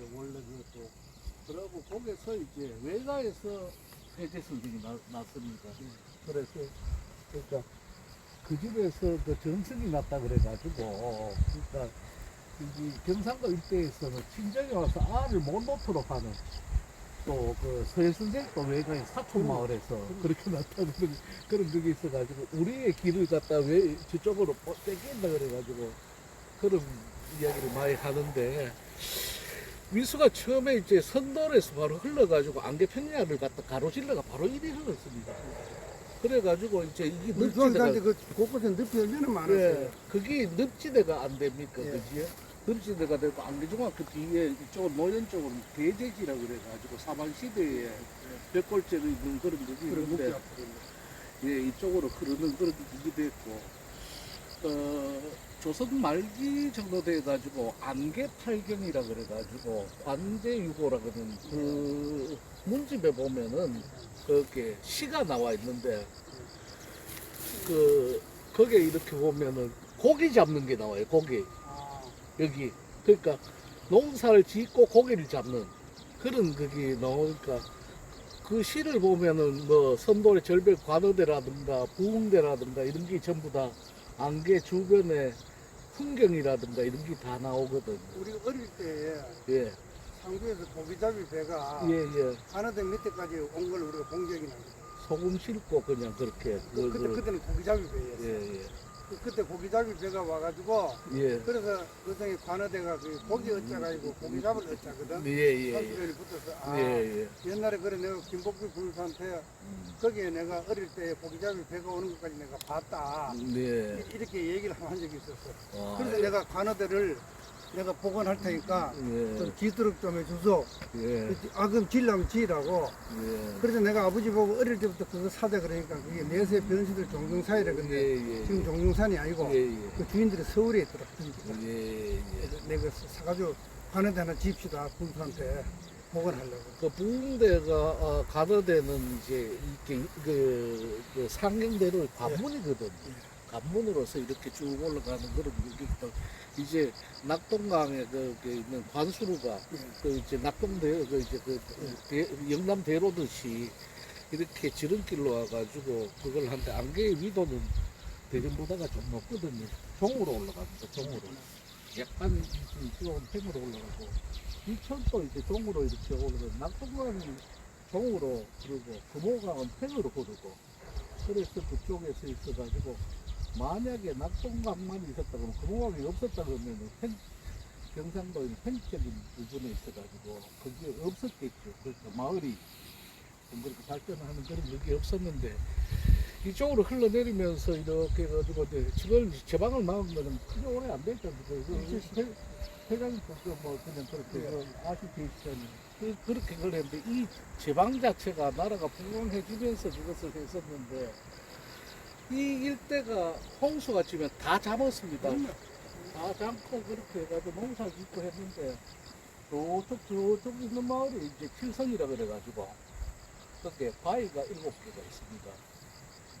이제 원래 그것도. 그러고 거기서 이제 외가에서 해제 선생이 나, 났습니다. 그래서 그러니까 그 집에서 그 정승이 났다 그래가지고 그러니까 이 경상도 일대에서는 친정에 와서 알을 못 놓도록 하는 또 그 서해 선생 또 외가에 사촌 마을에서 그렇게 났다는 그런, 그런 그게 있어가지고 우리의 길을 갖다 왜 저쪽으로 뻗- 뺏긴다 그래가지고 그런 이야기를 많이 하는데 민수가 처음에 이제 선돌에서 바로 흘러가지고 안개 평야를 갖다 가로질러가 바로 이리 흘렀습니다. 그래가지고 이제 이게 늪지대가 그 곳곳에 늪이 얼마나 많았어요. 예, 그게 늪지대가 안 됩니까, 예. 그지요? 늪지대가 되고 안개중학교 뒤에 이쪽은 노현 쪽은 대제지라 그래가지고 사반 시대에 벽골제가 있는 그런 그런 있는데. 예, 이쪽으로 흐르는 그런 기기도 했고, 어, 조선 말기 정도 돼가지고, 안개팔경이라 그래가지고, 관제유고라 그러는 그 문집에 보면은, 그렇게 시가 나와 있는데, 그, 거기에 이렇게 보면은, 고기 잡는 게 나와요, 고기. 아, 여기. 그러니까, 농사를 짓고 고기를 잡는 그런 그게 나오니까, 그 시를 보면은 뭐 선돌의 절벽 관어대라든가 부흥대라든가 이런 게 전부 다 안개 주변의 풍경이라든가 이런 게 다 나오거든. 우리 어릴 때 예, 상주에서 고기잡이 배가 예, 예. 하나대 밑에까지 온 걸 우리가 본 기억이 나거든. 소금 싣고 그냥 그렇게. 그, 그때 그, 그때는 고기잡이 배였어. 예, 그, 그때 고기잡이 배가 와가지고 예. 예, 그래서 그 중에 관어대가 그 고기 어짜가 아니고 고기 잡을 어짜거든. 예, 예. 예. 선수들이 붙어서 아 예, 예. 옛날에 그래 내가 김복비 군수한테 거기에 내가 어릴 때 고기잡이 배가 오는 것까지 내가 봤다. 예. 이- 이렇게 얘기를 한 적이 있었어. 와, 그래서 내가 관어대를 내가 복원할 테니까 예, 좀 지도록 좀 해줘서 예, 아 그럼 지려면 지라고 예. 그래서 내가 아버지 보고 어릴 때부터 그거 사자 그러니까 그게 내세 변시들 종중사이라 근데 예, 예. 지금 종중산이 아니고 예, 예. 그 주인들이 서울에 있더라 예, 예. 그래서 내가 사가지고 관에다 하나 집시다 군수한테 복원하려고 그 부흥대가 어, 가더대는 이제 이렇게 그, 그 상경대로 관문이거든. 관문으로서 이렇게 쭉 올라가는 그런 게 있고 이제 낙동강에 그, 그 있는 관수루가 그 이제 낙동대 그 이제 그 대, 영남 대로듯이 이렇게 지름길로 와가지고 그걸 한데 안개의 위도는 대전보다가 좀 높거든요. 종으로 올라갑니다. 종으로. 약간 좀 팽으로 올라가고 이천도 이제 종으로 이렇게 오르고 낙동강은 종으로 그러고 금호강은 팽으로 흐르고 그래서 그쪽에서 있어가지고 만약에 낙동강만 있었다 그러면 금호강이 없었다 그러면은 팽, 경상도의 팽적인 부분에 있어가지고 거기에 없었겠죠. 그러니까 마을이 좀 그렇게 발전하는 그런 게 없었는데 이쪽으로 흘러내리면서 이렇게 해가지고 이제 집을 제방을 막은 거는 크게 오래 안 됐죠. 그 회장님 뭐 그냥 그렇게 그 아시테이션 그, 그렇게 그걸 했는데 이 제방 자체가 나라가 부흥해지면서 그것을 했었는데 이 일대가 홍수가 치면 다 잡았습니다. 다 잡고 그렇게 해가지고 농사 짓고 했는데 저쪽 저쪽 있는 마을이 이제 칠성이라 그래가지고 그게 바위가 일곱 개가 있습니다.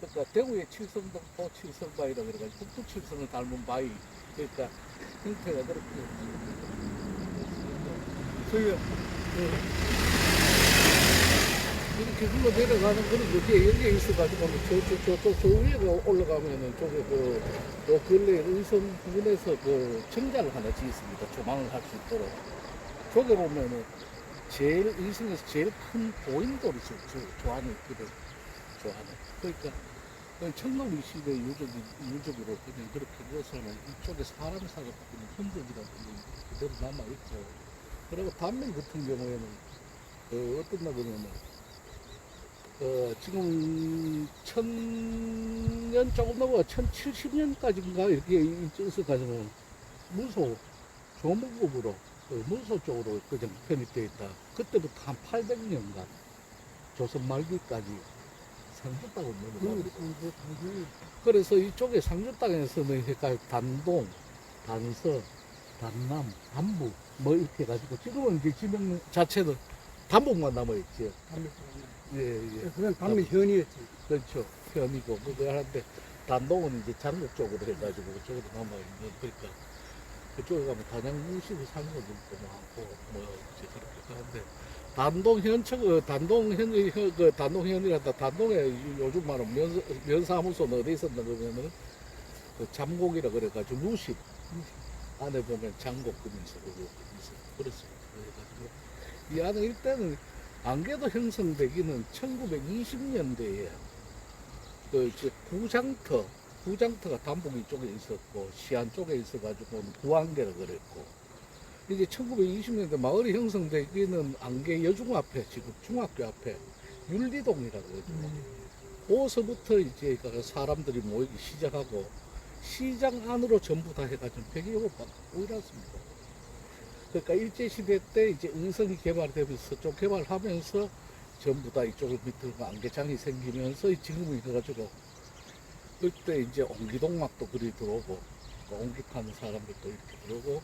그러니까 대구의 칠성동포 칠성바위라 그래가지고 북두 칠성을 닮은 바위 그러니까 형태가 그렇게 저기 이 흘러 내려가는 그런 여기에 있어가지고 저저 저저저 위에 올라가면은 저기 그, 그 근래 의성 부근에서 그 정자를 하나 지었습니다. 조망을 할 수 있도록. 저기 보면은 제일 의성에서 제일 큰 보인돌이 저, 저, 저 안에 있거든. 저 안에. 그러니까 그 청동리 시대 유적이 유적으로 그냥 그렇게 그것을 이쪽에 사람 사가 바뀌는 흔적이라든가 그대로 남아 있고. 그리고 단면 같은 경우에는 그 어떤 나 그러냐면 어, 지금 천년 조금 넘어 천칠십 년까지인가 이렇게 이쪽에서 가지고 문소 조목읍으로 그 문소 쪽으로 그냥 편입되어 있다. 그때부터 한 800년간 조선 말기까지 상주 땅을 넘어가고 그래서 이쪽에 상주 땅에서는 그러니까 단동, 단서, 단남, 단북 뭐 이렇게 해가지고 지금은 이제 지명 자체는 단북만 남아있지. 예, 예. 그건 밤이 현이었지. 그렇죠. 편이고 그거 하는데 단동은 이제 장국 쪽으로 해가지고 그쪽으로 남아있는 그러니까 그쪽에 가면 단양무식을 사는 것들도 많고 뭐 이제 그렇게 하는데 단동 현청 어, 단동 현, 현- 그 단동 현이란다. 단동에 요즘 말은 면 면사무소는 어디 있었나 그러면은 그 잠곡이라 그래가지고 루시 안에 보면 장곡금에서 그거 있어 그랬어요 그래가지고 이 안에 일단은 안개도 형성되기는 1920년대에 그 이제 구장터 구장터가 담봉이 쪽에 있었고 시안 쪽에 있어가지고 구안개라 그랬고 이제 1920년대 마을이 형성되기는 안개 여중 앞에 지금 중학교 앞에 윤리동이라고 그러죠. 거기서부터 이제 그 사람들이 모이기 시작하고 시장 안으로 전부 다 해가지고 100여 번 모이랐습니다. 그러니까 일제 시대 때 이제 의성이 개발되면서 좀 개발하면서 전부 다 이쪽을 밑으로 안개장이 생기면서 지금은 이래가지고 그때 이제 옹기동막도 그리 들어오고 그 옹기 파는 사람들도 이렇게 들어오고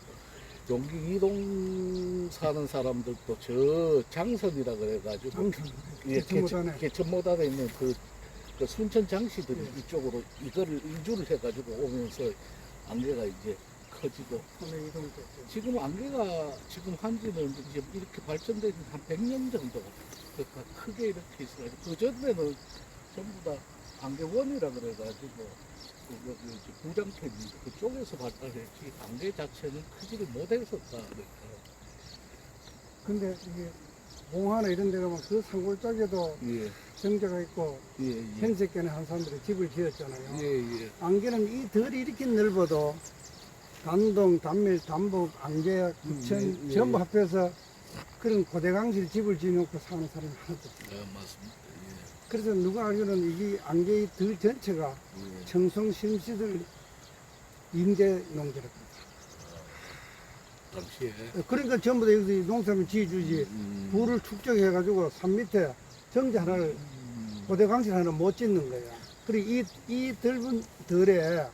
용기 이동 사는 사람들도 저 장선이라 그래가지고 장선. 예, 개천못하네. 개천못하에 있는 그, 그 순천 장씨들이 예. 이쪽으로 이거를 이주를 해가지고 오면서 안개가 이제 커지고 이동됐죠. 지금 안개가 지금 한지는 이제 이렇게 발전된 지한 100년 정도 그러니까 크게 이렇게 있어가지고 그 전에는 전부 다 안개원이라 그래가지고 그 여기 이제 부장팬 그쪽에서 발달했지 안개 자체는 크지를 못했었다 근데 이게 봉화나 이런 데 가면 그 산골짜기에도 예, 정자가 있고 예, 예. 현색계는 한 사람들이 집을 지었잖아요. 예, 예. 안개는 이 덜이 이렇게 넓어도 단동, 단밀, 단북, 안개, 구천 음, 예, 예. 전부 합해서 그런 고대강실 집을 지어놓고 사는 사람이 하나도 없어요. 예, 맞습니다. 그래서 누가 알기로는 이게 안개의 들 전체가 예, 예. 청송 심시들 임대 농지랍니다. 당시에 그러니까 전부 다 여기서 농사를 지어주지 음, 부를 축적해가지고 산 밑에 정자 하나를 음, 고대강실 하나 못 짓는 거야. 그리고 이, 이 넓은 덜에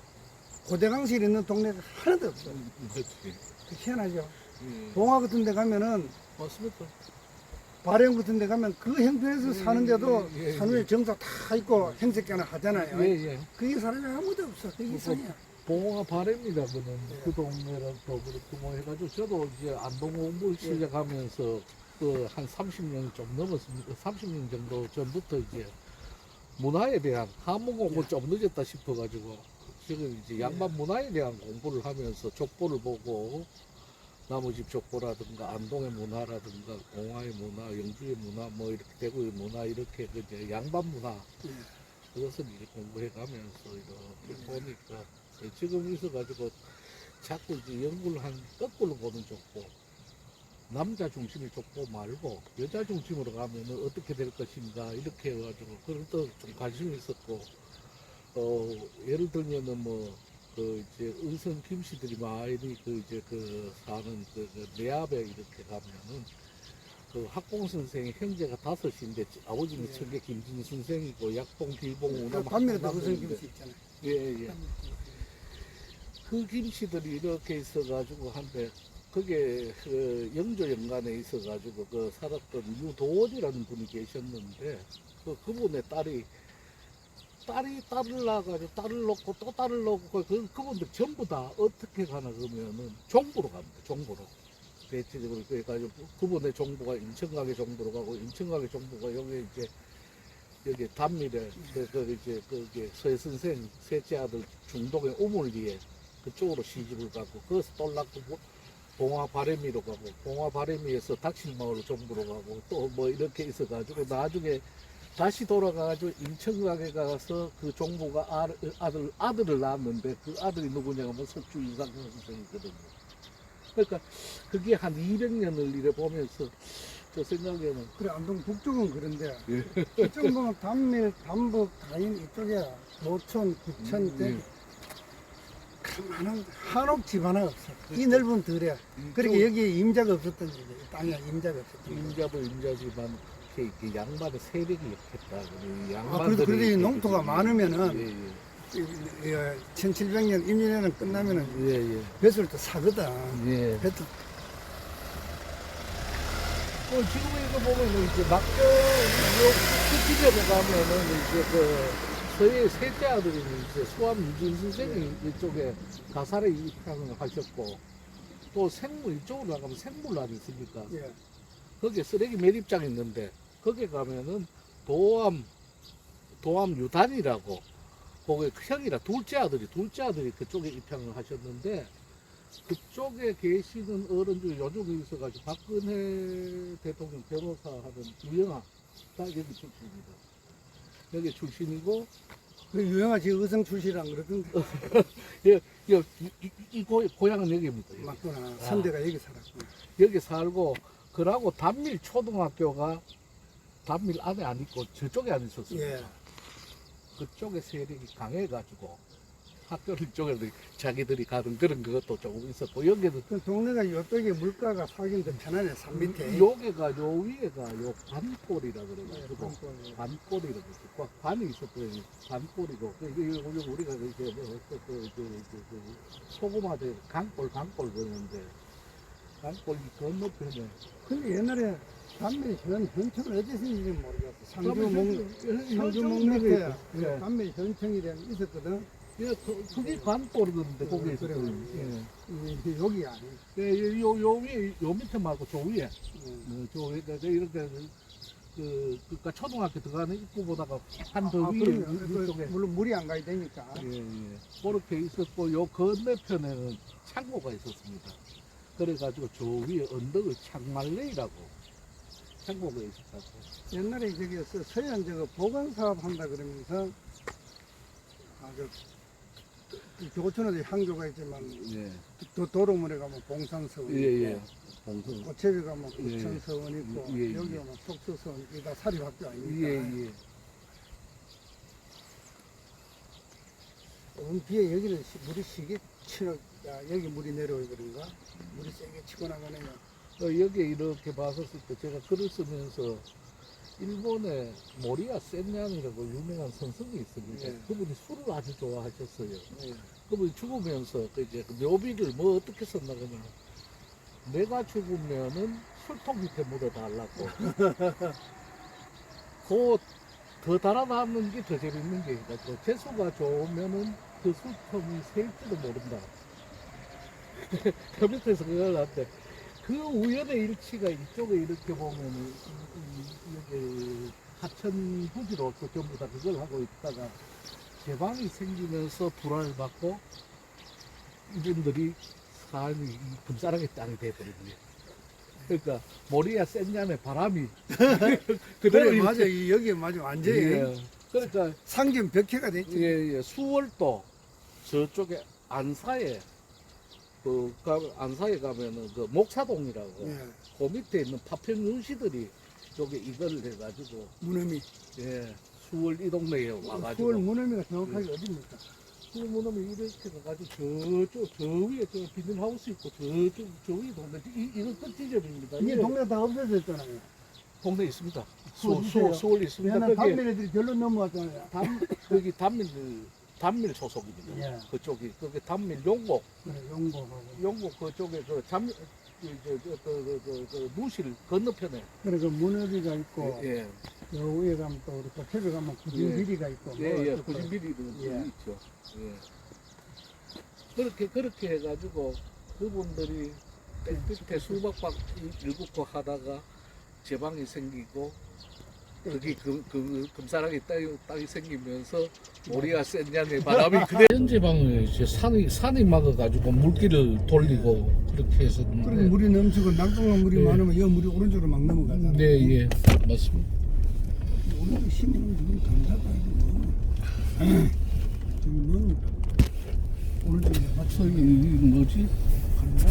고대강실 있는 동네가 하나도 없어. 음, 그렇지. 그 희한하죠. 예. 봉화 같은 데 가면은 맞습니다. 바령 같은 데 가면 그 형편에서 예, 사는데도 예, 예, 산후에 예. 정자 다 있고 행색계나 하잖아요. 예, 예. 그게 사람이 아무도 없어. 그게 이상이야. 봉화 바램이라 그는 네. 그 동네랑 또 그렇고 뭐 해가지고 저도 이제 안동 공부 시작하면서 그 한 30년 좀 넘었습니다. 30년 정도 전부터 이제 문화에 대한 한문 공부 좀 늦었다 싶어가지고 지금 이제 양반 문화에 대한 공부를 하면서 족보를 보고 나머지 족보라든가 안동의 문화라든가 공화의 문화, 영주의 문화, 뭐 이렇게 대구의 문화 이렇게 그 이제 양반 문화 예. 그것을 이제 공부해 가면서 이렇게 보니까 지금 있어가지고 자꾸 이제 연구를 한 거꾸로 보는 족보 남자 중심의 족보 말고 여자 중심으로 가면은 어떻게 될 것인가 이렇게 해가지고 그런 또 좀 관심이 있었고 어 예를 들면은 뭐 그 이제 의성 김씨들이 많이 그 이제 그 사는 그, 그 내압에 이렇게 가면은 그 학공 선생의 형제가 다섯인데 아버지는 예. 청계 김진 선생이고 약봉 길봉 반면에도 학봉 무슨 남자인데 김치 있잖아요. 예, 예. 그 김씨들이 이렇게 있어가지고 한데 그게 그 영조 연간에 있어가지고 그 살았던 유도원이라는 분이 계셨는데 그 그분의 딸이 딸이 딸을 낳아가지고 딸을 놓고 또 딸을 놓고 그 그분들 전부 다 어떻게 가나 그러면은 종부로 갑니다 종부로. 대체적으로 그래가지고 그분의 종부가 인천가게 종부로 가고 인천가게 종부가 여기 이제 여기 단밀에 그, 그 이제 그게 서 선생 셋째 아들 중동의 우물리에 그쪽으로 시집을 가고 거기서 똘락도 봉화 바레미로 가고 봉화 바레미에서 닥칠마을로 종부로 가고 또 뭐 이렇게 있어가지고 나중에 다시 돌아가가지고 인천가게 가서 그 종부가 아들, 아들 아들을 낳았는데 그 아들이 누구냐 하면 석주 이상현 선생이거든요. 그러니까 그게 한 200년을 이래 보면서 저 생각에는 그래 안동 북쪽은 그런데 예. 이쪽 보면 단밀, 단북, 다인 이쪽에 모천, 구천, 음, 대구 예. 가만한 한옥 집 하나 없어. 이 넓은 들에. 그러니까 여기에 임자가 없었던 거지. 땅에 임자가 없었던. 임자도 임자지만 이렇게, 이렇게 양반의 세력이. 그 아, 그래도 그래도 이 농토가 많으면은 예, 1700년 임진왜란 끝나면은 예, 예, 예. 뱃을 또 사거든. 예. 뱃도 어, 지금 이거 보면은 이제 낙조 특집에 가면은 이제 그 저희 셋째 아들이 이제 수암 유진 선생이 이쪽에 가사를 입학을 하셨고 또 생물 이쪽으로 나가면 생물관 있습니까? 예. 거기에 쓰레기 매립장 있는데 거기 가면은 도암 도암 유단이라고 거기 형이라 둘째 아들이 둘째 아들이 그쪽에 입양을 하셨는데 그쪽에 계시는 어른 중에 요즘에 있어가지고 박근혜 대통령 변호사 하는 유영아 다 여기 출신입니다. 여기 출신이고 그 유영아 씨 의성 출시랑 그러던데 이, 이, 이, 이 고, 고향은 여기입니다. 여기. 맞구나. 선대가 여기 살았구나. 여기 살고 그러고 단밀 초등학교가 단밀 안에 안 있고 저쪽에 안 있었습니다. 예. 그쪽에 세력이 강해가지고 학교를 이쪽에 자기들이 가는 그런 것도 조금 있었고 여기는 그 동네가 이쪽에 물가가 더 편하네. 산 밑에. 요게가 요 위에가 요 반골이라 예, 그래가지고 똥꼬. 반골이라고 있고 관이 있었거든요. 반골이고 그 이게 요즘 우리가 이제 뭐 그, 그, 그, 그, 그 소금화대 강골 강골 그러는데 강골 이 건너편에 근데 옛날에 담배 현, 현청을 어디서인지 모르겠어. 상주 목, 현- 상주 현청 목 밑에 예. 담배 현청이라는 게 있었거든. 예, 그, 그게 예, 그래요. 있었거든요. 예. 이게 여기 아니. 예, 요, 요 위에, 요 밑에 말고 저 위에, 예. 어, 저 위에, 그, 이렇게, 그, 그니까 초등학교 들어가는 입구보다가 한 더 아, 위에, 그럼요. 위- 위쪽에. 그, 물론 물이 안 가야 되니까. 예, 예. 그렇게 있었고, 요 건너편에는 창고가 있었습니다. 그래가지고 저 위에 언덕을 창말레이라고 창고가 있었다고. 옛날에 저기서 서해안 저거 보관 사업 한다 그러면서 아주 교촌에도 향교가 있지만 예, 도, 도로문에 가면 봉산서원 예, 있고 예. 봉선. 고채비 가면 예. 구천서원 있고 예, 예. 여기 오면 속수서원 이다 사립학교 아닙니까? 예, 예. 온 뒤에 여기는 시- 물이 시게 치러 야 여기 물이 내려오고 그런가? 물이 세게 치고 나가네요. 어, 여기에 이렇게 봤었을 때 제가 글을 쓰면서 일본의 모리아 센냥이라고 유명한 선생이 있습니다. 예. 그분이 술을 아주 좋아하셨어요. 예. 그분이 죽으면서 그 이제 그 묘비를 뭐 어떻게 썼나 그러면 내가 죽으면은 술통 밑에 묻어달라고. 그더 달아남는 게 더 재밌는 게 있고 재수가 좋으면은 그 술통이 새일지도 모른다. 그 밑에서 그걸 한데 그 우연의 일치가 이쪽에 이렇게 보면은 여기 하천 부지로서 전부 다 그걸 하고 있다가 개방이 생기면서 불안을 받고 이분들이 삶이 이 금사랑의 땅이 돼버린 거예요. 그러니까 모리아 센냐의 바람이 그대로 그래 맞아 이렇게- 이 여기 맞아 완전히 예. 그러니까 상점 벽해가 됐지. 예, 예. 수월도 저쪽에 안사에 그 가- 안사에 가면은 그 목사동이라고 예. 그 밑에 있는 파평 윤씨들이 저게 이걸 해가지고 무너미. 예 수월 이 동네에 와가지고 수월 무너미가 정확하게 어디입니까? 수월 무너면 이렇게 가가지고 저쪽 저 위에 저 비닐하우스 있고 저쪽 저 위에 동네 이 이거 끝 지점입니다. 이게 이게 동네 다 없어졌잖아요. 동네 있습니다. 수월 수, 있어요? 수, 수월 있습니다. 옛날 거기 담배 애들이 절로 넘어왔잖아요. 담 거기 단밀 단밀 소속입니다. 예. 그쪽이 거기 단밀 용곡 그래 용고하고. 영국 그쪽에 그 잠, 그, 그, 그, 그, 그, 그, 무실 건너편에. 그래 그 무너비가 있고 예, 요 위에 가면 또 우리 도태비 가면 구진비리가 있고. 예, 뭐 예, 어쩌고. 구진비리도 예. 있죠. 예. 그렇게, 그렇게 해가지고 그분들이 끝에 수박박 일굽고 하다가 제방이 생기고 그, 그 금사랑이 땅이, 땅이 생기면서 모리아 센냐의 바람이 그대 현지방을 이제 산이 산이 막아가지고 물길을 돌리고 그렇게 해서 그리고 물이 넘치고 낙동강 물이 예. 많으면 이 물이 오른쪽으로 막 넘어가잖아. 네, 예, 맞습니다. 오른쪽 심으면 지금 감자가 아니고 지금 뭐 오른쪽에 맞춰 이게 뭐지? 감자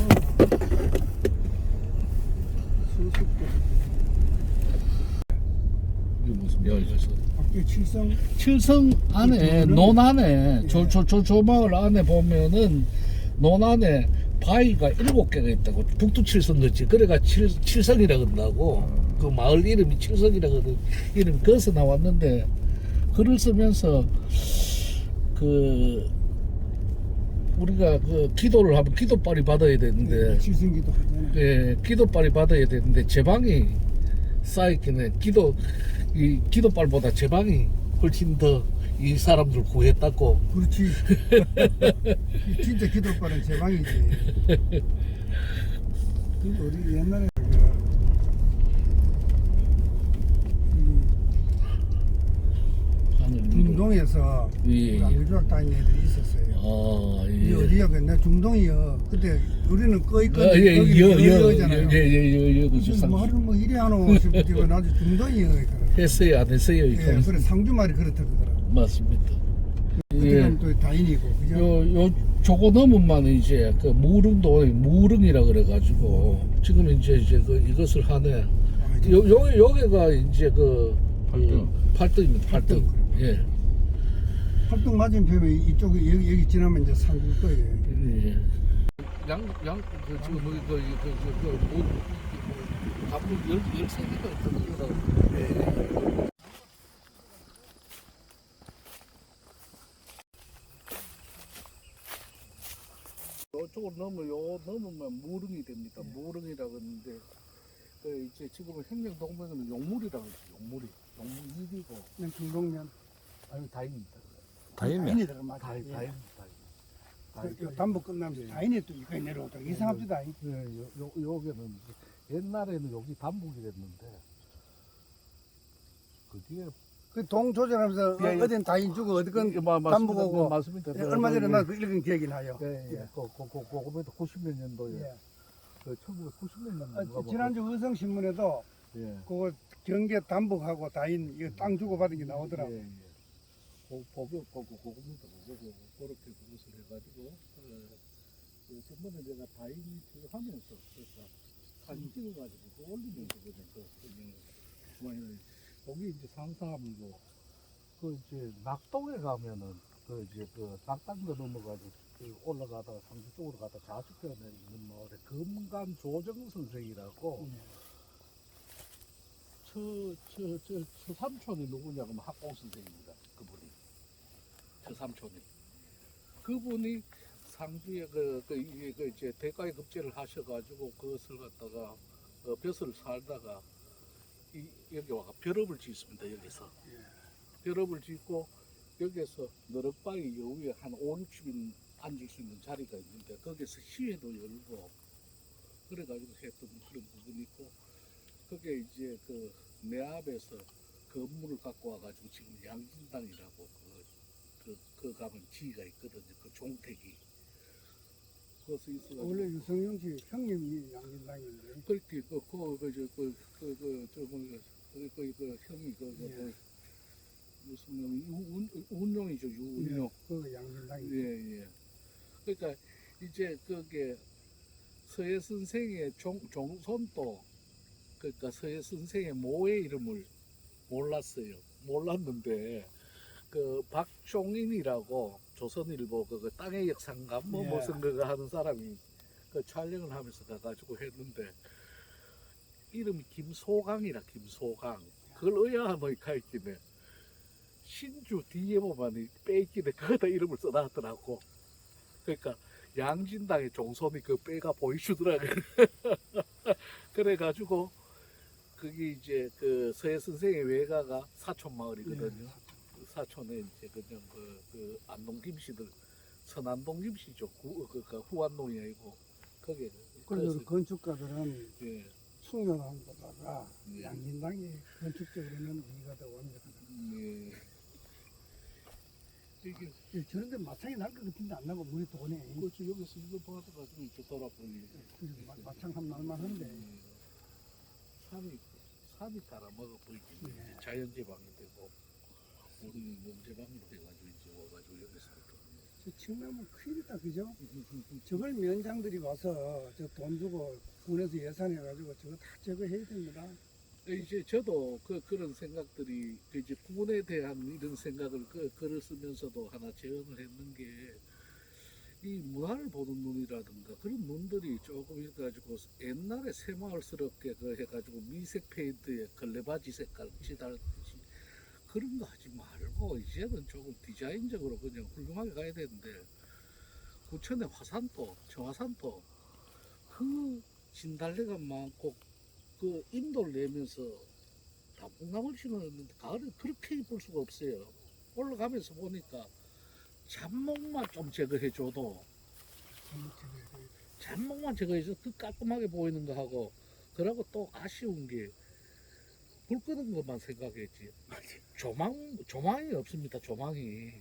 수습도 이게 무슨 멸에서 밖에 칠성? 칠성 안에 논 안에 예. 저저저저 마을 안에 보면은 논 안에 바위가 일곱 개가 있다고. 북두 칠성 그렇지. 그래가 칠 칠성이라 그런다고. 그 마을 이름이 칠성이라 그런 이름이 거기서 나왔는데 글을 쓰면서 그 우리가 그 기도를 하면 기도빨이 받아야 되는데 칠성 기도 하잖아. 예, 기도빨이 받아야 되는데 제 방이 쌓였기는 기도 이 기도빨보다 제 방이 훨씬 더 이 사람들 구했다고 그렇지. 이 진짜 기도바는 제방이지. 근데 우리 옛날에 그. 중동에서 예, 예. 안주학 다니는 애들이 있었어요. 아, 이 예. 어디야? 그내 중동이요. 그때 우리는 거의 아, 거기 예, 거기 여, 여, 여잖아요. 예, 예, 예, 여도 무슨 상 말을 뭐 이리 하노 싶지만 나도 중동이요. 그러니까. 했어요, 안 했어요, 예, 이거. 그래 상주 말이 그렇다 그러더라. 맞습니다. 그때 예. 가면 또 다인이고 그죠? 요, 요, 조거 넘으면 이제 그 무릉도 무릉이라 그래가지고 지금 이제 이제 그 이것을 하네. 아, 이제 요, 요, 여기가 이제 그, 팔등. 그 팔등입니다, 팔등. 예. 활동 맞은편에 이쪽에 여기, 여기 지나면 이제 상주 거예요. 예. 양, 양, 그, 지금 뭐, 그, 그, 그, 그, 그, 뭐, 가물 열, 열세 개가 있거든요. 예. 요쪽으로 넘으면, 요 넘으면 무릉이 됩니다. 무릉이라고 하는데, 그, 이제 지금 행정동맹은 용물이라고 하죠. 용물이. 용물 1이고, 그냥 중동면 아니, 다입니다. 다행이네. 들어 맞아. 다이, 예. 다이, 다이. 그 담보 끝나면 다인이 또 여기까지 내려오다. 이상합니다. 이. 예, 요, 요, 요게는 옛날에는 여기 단복이 됐는데 그 뒤에 그동 조절하면서 예, 예. 어딘 다인 주고 어디건 예, 마- 맞습니다. 맞습니다. 예, 얼마 전에 나그 읽은 기억이 나요. 예, 예. 그, 그, 그, 그, 그때도 90몇 년도에 예. 그 1990몇 아, 년도 지난주 의성신문에도 예. 그거 경계 담복하고 다인 이거 땅 주고 받은 게 나오더라고. 예, 예. 그, 보고, 보고, 그겁니다. 그거, 그렇게 그것을 해가지고, 어, 그 전번에 내가 다인 그 하면서, 그러니까, 사진 찍어가지고, 그 올리면서, 그냥, 그, 그냥, 거기 이제 상사함이고, 그 이제 낙동에 가면은, 그 이제 그 낙당도 넘어가지고, 그 올라가다가 상주 쪽으로 가다 좌측편에 있는 마을에 금간 조정 선생이라고, 저, 저, 저, 저 삼촌이 누구냐 그러면 학공 선생입니다. 그분이. 저 삼촌이. 그분이 상주에 그, 그, 이게 그 이제 대가에 급제를 하셔가지고 그것을 갖다가 어, 벼슬을 살다가 이, 여기 와가 벼럽을 짓습니다. 여기서. 벼럽을 짓고 여기에서 너럭바위 여우에 한 5, 60인 앉을 수 있는 자리가 있는데 거기서 시회도 열고 그래가지고 했던 그런 부분이 있고 그게 이제 그내 앞에서 건물을 갖고 와가지고 지금 양진당이라고 그, 그, 그 가면 지가 있거든요. 그 종택이. 그것이 있어가지고. 원래 유성용 씨 형님이 양진당인데 그렇게 그, 그, 그, 저, 그, 그, 그, 저, 뭐, 그, 그, 그, 형이 그, 그, 예. 그 무슨 명, 유, 운, 운용이죠, 유운용. 그 양진당이 예, 예. 그러니까 이제 그게 서예 선생의 종, 종손도 그러니까 서예 선생의 모의 이름을 몰랐어요. 몰랐는데 그 박종인이라고 조선일보 그, 그 땅의 역상감 뭐 예. 무슨 그거 하는 사람이 그 촬영을 하면서 가가지고 했는데 이름이 김소강이라 김소강. 그걸 의아하면 가있기네 신주 뒤에 보면 빼있기네. 거기다 이름을 써놨더라고. 그러니까 양진당의 종손이 그 빼가 보이시더라고요 그래가지고 그게 이제 그 서해 선생의 외가가 사촌 마을이거든요. 그 사촌에 이제 그냥 그, 그 안동 김씨들 선안동 김씨죠 구, 그, 그 후안동이 아니고 거기에 그래서 건축가들은 예, 충렬한 거다가 예. 양진당이 건축적으로는 위가 더 완벽하다. 예. 이게 예, 저런데 마창이 날 것 같은데 안 나고 물이 도네. 그렇죠 여기서 이거 봐가지고 이렇게 돌아보니 그래서 마- 마창 한 날만 한데 산이 산이 따라 먹어 보이지 예. 자연재방이 되고 우리는 농재방으로 해가지고 이제 와가지고 여기서 저 층나무 큰일이다 그죠? 저걸 면장들이 와서 저 돈 주고 군에서 예산해가지고 저거 다 제거해야 됩니다. 이제 저도 그 그런 생각들이 그 이제 군에 대한 이런 생각을 그 글을 쓰면서도 하나 제언을 했는 게 이 문화를 보는 눈이라든가 그런 눈들이 조금 있어가지고 옛날에 새마을스럽게 그 해가지고 미색 페인트에 걸레바지 색깔 칠하듯이 그런 거 하지 말고 이제는 조금 디자인적으로 그냥 훌륭하게 가야 되는데 구천의 화산도 청화산도 그 진달래가 많고 그 인도를 내면서 단풍나무를 심었는데 가을에 그렇게 이쁠 수가 없어요. 올라가면서 보니까 잡목만 좀 제거해줘도. 잔목만 제거해서 더 깔끔하게 보이는 거 하고 그러고 또 아쉬운 게 불 끄는 것만 생각했지. 조망 조망이 없습니다 조망이.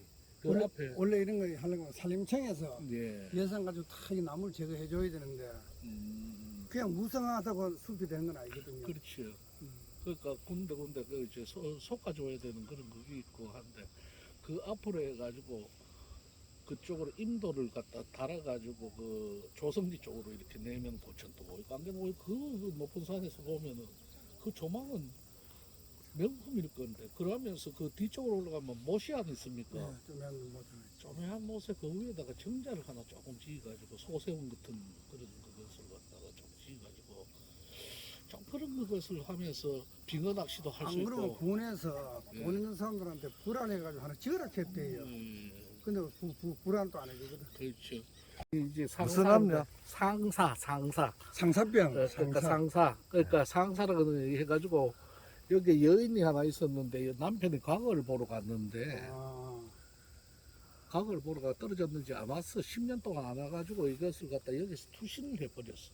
그 원래- 앞에. 원래 이런 거 하려면 산림청에서 예. 예산 가지고 다이 나무를 제거해 줘야 되는데 음, 그냥 무성하다고 숲이 되는 건 아니거든요. 그렇죠. 음. 그러니까 군데군데 그 이제 소, 솎아줘야 되는 그런 그게 있고 한데 그 앞으로 해가지고 그쪽으로 임도를 갖다 달아가지고 그 조성지 쪽으로 이렇게 내면 고천도 보이고 안개 보이고 그 높은 산에서 보면은 그 조망은 명품일 건데 그러면서 그 뒤쪽으로 올라가면 못이 안 있습니까? 네, 못 하네. 조매한 못에 그 위에다가 정자를 하나 조금 지어가지고 소세운 같은 그런 그것을 갖다가 좀 지어가지고 좀 그런 것을 하면서 빙어 낚시도 할수안 그러면 있고 군에서 예. 돈 있는 사람들한테 불안해가지고 하나 지으라 했대요. 음, 근데 부, 부, 불안도 안 해주거든. 그렇죠. 이제 무슨 암요? 상사, 상사. 상사병, 어, 그러니까 상사. 상사. 그러니까 상사라고 해가지고 여기 여인이 하나 있었는데 남편이 과거를 보러 갔는데 아, 과거를 보러 가 떨어졌는지 안 왔어. 10년 동안 안 와가지고 이것을 갖다 여기서 투신을 해버렸어.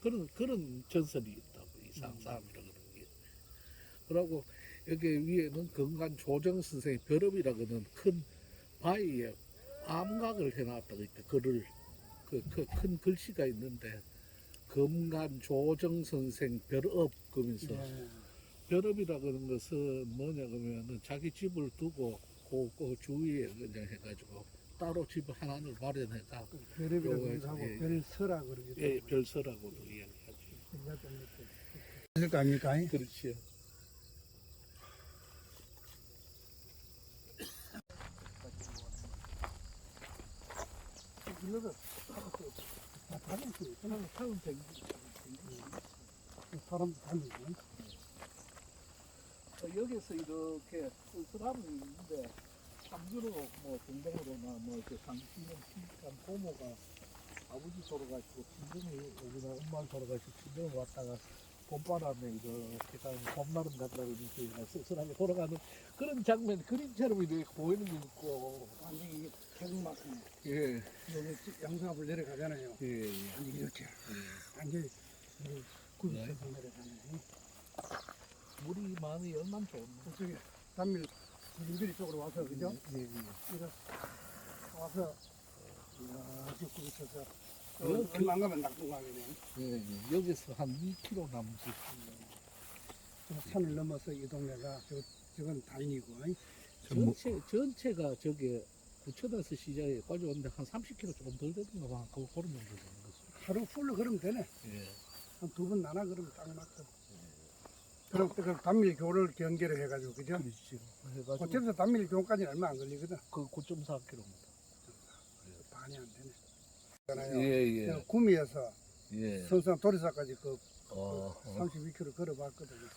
그런 그런 전설이 있다고 이 상사함이라 그러는 게. 그러고 여기 위에는 건강 조정 선생의 벼럽이라고는 큰 바위에 암각을 해놨다고 있다. 글을 그큰 글씨가 있는데 건강 조정 선생 벼럽 그러면서 예. 벼럽이라고 하는 것은 뭐냐 그러면은 자기 집을 두고 그, 그 주위에 그냥 해가지고 따로 집을 하나를 마련해가 요거 하고 예. 별서라 그러기도 예. 별서라고도 이야기하지. 거 아닙니까? 그렇지요. 다 있구나. 타면 되 사람도 다니고. 여기서 이렇게 쓸쓸함이 있는데 참주로 뭐 동생으로나 뭐 이렇게 상신년 친한 고모가 아버지 돌아가시고 친정이 우리나 엄마 돌아가시고 친정을 왔다가 봄바람에 이렇게 가는 봄나름 간다고 이렇게 쓸쓸하게 돌아가는 그런 장면 그림처럼 이렇게 보이는 게 있고 완전히 계곡만큼 예, 여기 양수압을 내려가잖아요. 예, 예. 완전히 이렇게 예. 완전히 네. 쳐서 내려가네. 물이 많이 얼마나 좋네. 그쪽에 단밀 구름비리 쪽으로 와서 그죠? 예, 예. 이렇게 와서 이렇게 굴이 쳐서 이렇게- 얼마 안 가면 낙동강이네. 예, 예. 여기서 한 2km 남지. 그래서 산을 넘어서 이 동네가 저, 저건 다인이고 전체, 전체가 저게 부천에서 시작해 까지 오는데 한 30km 조금 덜 되던가 봐. 그거 그런 정도 되는 거죠. 하루 풀로 걸으면 되네. 예. 한 두 번 나눠 그러면 딱 맞고. 그럼 그 단밀 교를 연결을 해가지고 그죠? 그렇죠. 해가지고 어차피 단밀 교까지는 얼마 안 걸리거든. 그 9.4km. 반이 안 되네. 잖아요. 예, 내가 구미에서 예. 선산 도리사까지 그 어, 어. 32km 걸어봤거든요.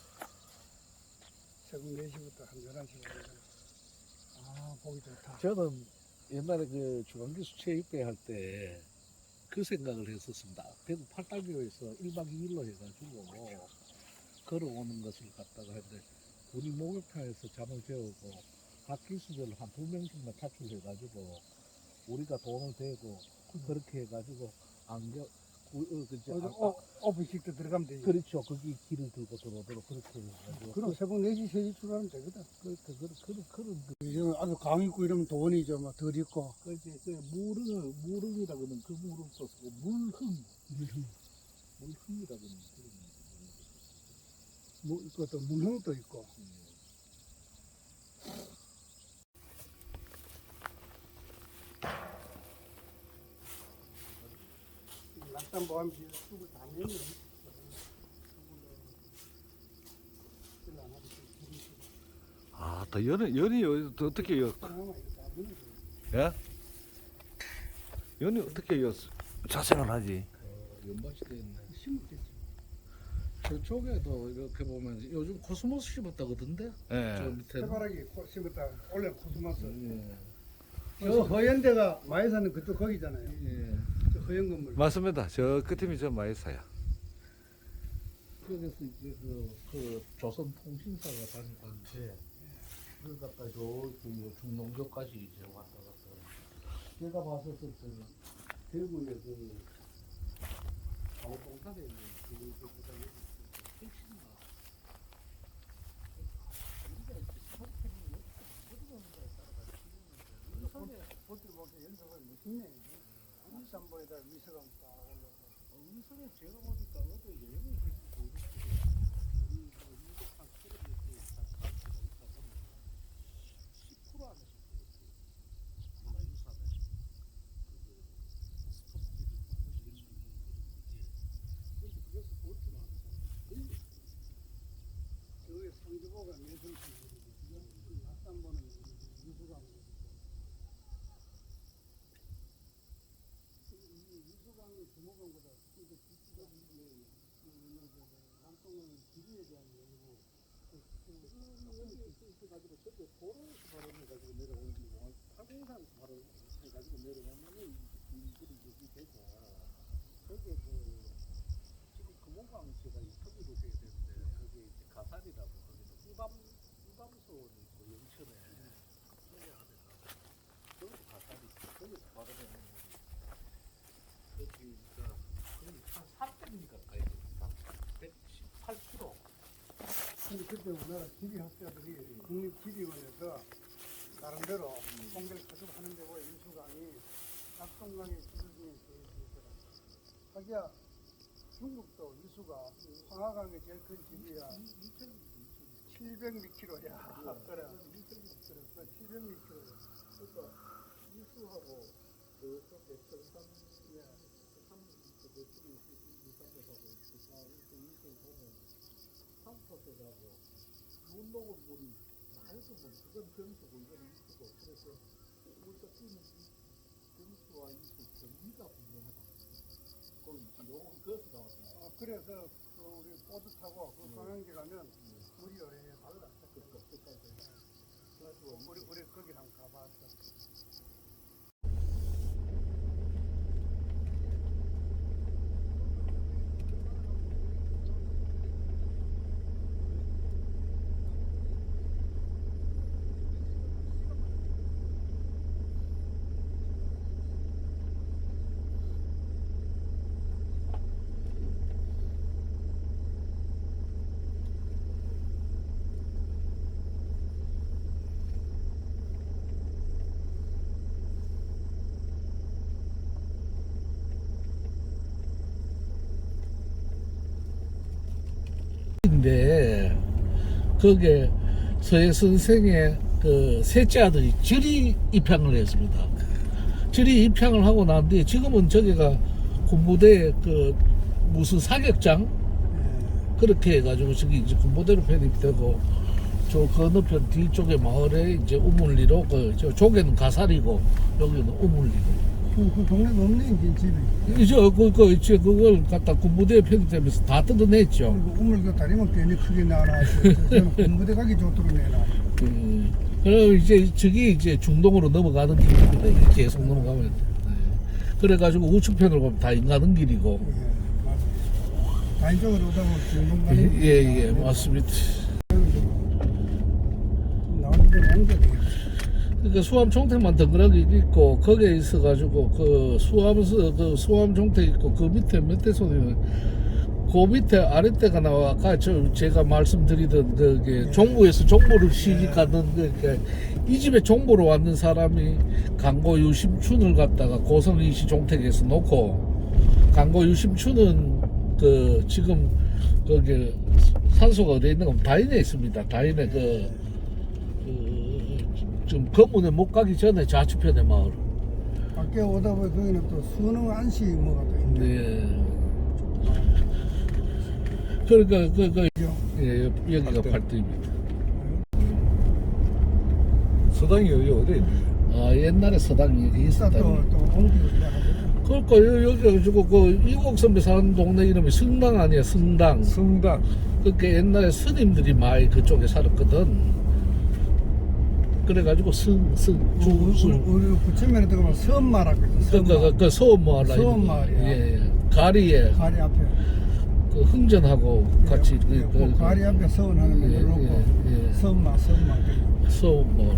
새벽 4시부터 한 11시 가까이. 아, 보기 좋다. 저는 옛날에 그 중앙기수 체육회 할때 그 생각을 했었습니다. 대구 팔달교에서 1박 2일로 해가지고 걸어오는 것을 갖다가 했는데 우리 목욕탕에서 잠을 재우고 각 기수별로 한 두 명씩만 탈출해가지고 우리가 돈을 대고 그렇게 해가지고 안겨 그, 어, 그저 어디 아까- 오, 오픈식도 들어가면 되지. 그렇죠. 거기 길을 들고 들어오도록 그렇게 해가지고 그럼 새벽 4시, 3시 출발하면 되거든. 그, 그, 그, 그, 그런 그, 이제 아주 강 있고 이러면 돈이 좀덜 있고. 그 이제 그 무릉 무릉이라 그러는 그 무릉 써서 물흥 물흥이라 그러는 뭐, 그것도 문흥도 있고. 낙산 보암시 수고 다 내면 아, 더 연이, 연이 어- 더 어떻게 여, 예? 연이 어떻게 여, 자생을 하지? 어, 연밭이 됐네. 심었겠지. 저쪽에도 이렇게 보면 요즘 코스모스 심었다 그던데 저 예. 밑에는 해바라기 코- 심었다 원래 코스모스. 예. 저 허연대가 마에사는 그쪽 거기잖아요. 예. 저 허연 건물. 맞습니다. 저 끝임이 저 마이사야. 그래서 이제 그, 그 조선통신사가 다니는데 그걸 갖다 저그 중농교까지 이제 왔다 갔다 내가 봤었을 때는 대구에 그 강원동산에 있는 그보다 훨씬 나. 우리가 이제 스마트폰이 어디 가는 거에 따라서 볼때 볼때 보니까 연습을 멋있네. 일산보에다 미세감 딱 올라가. 음성에 제가 보니까 어제 여행을 했고 이렇게 우리 그 유독한 가치가 있다 보면 10% 안에서 그렇게 문화유산에 그 스톱들이 많은 게 그런데 그것을 볼 줄 아는 사람이 거의 없어요. 그게 상주보가 매설품이거든요. 낙산보는 미수감. 미수감이 주무감보다 이게 뒤치가 있는데 남동은 길이에 대한 연구. 여기에서 있어가지고 저기 도로에서 바로 해가지고 내려오는 거 파공산에서 바로 해가지고 내려오면은 이들이 여기 되고 거기에 그 지금 금호강제가 인터뷰로 돼야 되는데 거기 이제 가산이라고 거기는 우담 우담소원이 있고 영천에 거기 가산이 거기서 바로 내는 거지 그러니까 거의 한 300m 가까이 됩니다 118km 근데 그때 우리나라 지리학자들이 국립지리원에서 나름대로 통계를 계속 하는데 왜 인수강이 낙동강의 지리 중에 제일 길더라. 자기야 중국도 이수가 황하강의 제일 큰 지리야 700m야. 그래. 그래. 700m. 그러니까 일수하고 그쪽에 평산 삼그 몇쪽이 유산에서고 있으니까 이렇게 일수를 보면 산포대하고 눈 녹은 물이 맑은 물 그건 변수고 이건 일수고 그래서 우리가 뛰는 이 변수와 일수 정리가 분명하다. 거기 요 그것이 나왔다. 어, 그래서 그 우리 보드 타고 그 관광지 가면 물이 어뢰 달라. 그러니까 끝까지. 그래가지고 우리 우리 거기 한번 가봤어. 인데 거기에 서예 선생의 그 셋째 아들이 절이 입양을 했습니다. 절이 입양을 하고 난 뒤에 지금은 저기가 군부대 그 무슨 사격장 그렇게 해가지고 저기 이제 군부대로 편입되고 저 건너편 뒤쪽에 마을에 이제 우물리로 그 저 조개는 가살이고 여기는 우물리고 그, 그 동네가 없네 이제 집이. 이제 그, 그, 이제 그걸 갖다 군부대에 편입되면서 다 뜯어냈죠. 그리고 우물 그 다리만 괜히 크게 나와서 저는 군부대 가기 좋도록 내놔. 음, 그리고 이제 저기 이제 중동으로 넘어가는 길입니다. 이게 계속 넘어가면. 네. 그래가지고 우측편으로 가면 다 인가는 길이고. 예, 맞아. 다인쪽으로 오다 보면 중동 가는 예, 예, 맞습니다. 나오는데. 그러니까 수암 종택만 덩그러니 있고 거기에 있어 가지고 그 수암서 그 수암 종택 있고 그 밑에 몇대 손이면 그 밑에 아랫대가 나와 아까 저 제가 말씀드리던 그게 종부에서 종보를 시집 가는 그러니까 이 집에 종보로 왔는 사람이 강고 유심춘을 갖다가 고성이시 종택에서 놓고 강고 유심춘은 그 지금 거기 산소가 어디 있는 건 다인에 있습니다. 다인에 그, 그 지금 건문에 못 가기 전에 좌측편의 마을. 밖에 오다 보면 거기는 또 수능 안시 뭐가 또 있네. 네. 그러니까 그, 그 그죠? 예, 여기가 팔도. 팔도입니다. 서당이 여기 어디 있는 아 옛날에 서당이 여기 이따 있었다. 또, 또 옮기고 시작하거든. 그러니까 여- 여기 가지고 그 이곡 선배 사는 동네 이름이 성당 아니야 성당. 성당 그러니까 옛날에 스님들이 많이 그쪽에 살았거든. 그래가지고 성성 우리, 중순. 우리 부천면에 들어가면 섬마라거든. 그러니까 그, 그 소음마을 소음마을이야. 예, 예. 가리에 가리 앞에. 그 흥전하고 같이 그, 그, 그, 가리 앞에 서원 하는 거 예, 놓고 예, 예. 섬마, 섬마. 소음마을.